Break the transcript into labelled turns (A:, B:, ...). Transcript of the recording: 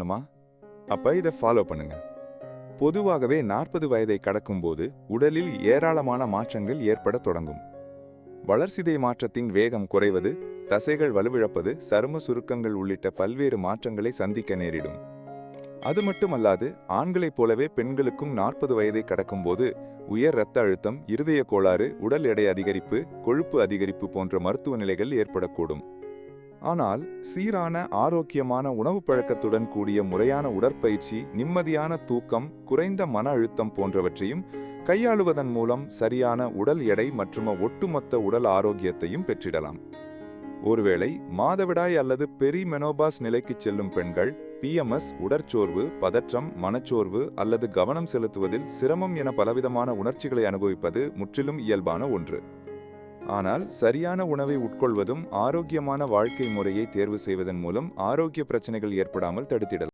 A: பண்ணுமா அப்ப இதை ஃபாலோ பண்ணுங்க. பொதுவாகவே நாற்பது வயதை கடக்கும்போது உடலில் ஏராளமான மாற்றங்கள் ஏற்படத் தொடங்கும். வளர்சிதை மாற்றத்தின் வேகம் குறைவது தசைகள் வலுவிழப்பது சரும சுருக்கங்கள் உள்ளிட்ட பல்வேறு மாற்றங்களை சந்திக்க நேரிடும். அது மட்டுமல்லாது ஆண்களைப் போலவே பெண்களுக்கும் நாற்பது வயதை கடக்கும்போது உயர் இரத்த அழுத்தம் இருதய கோளாறு உடல் எடை அதிகரிப்பு கொழுப்பு அதிகரிப்பு போன்ற மருத்துவ நிலைகள் ஏற்படக்கூடும். ஆனால் சீரான ஆரோக்கியமான உணவு பழக்கத்துடன் கூடிய முறையான உடற்பயிற்சி நிம்மதியான தூக்கம் குறைந்த மன அழுத்தம் போன்றவற்றையும் கையாளுவதன் மூலம் சரியான உடல் எடை மற்றும் ஒட்டுமொத்த உடல் ஆரோக்கியத்தையும் பெற்றிடலாம். ஒருவேளை மாதவிடாய் அல்லது பெரி மெனோபாஸ் நிலைக்குச் செல்லும் பெண்கள் பிஎம்எஸ் உடற்சோர்வு பதற்றம் மனச்சோர்வு அல்லது கவனம் செலுத்துவதில் சிரமம் என பலவிதமான உணர்ச்சிகளை அனுபவிப்பது முற்றிலும் இயல்பான ஒன்று. ஆனால் சரியான உணவை உட்கொள்வதும் ஆரோக்கியமான வாழ்க்கை முறையை தேர்வு செய்வதன் மூலம் ஆரோக்கிய பிரச்சனைகள் ஏற்படாமல் தடுத்திடலாம்.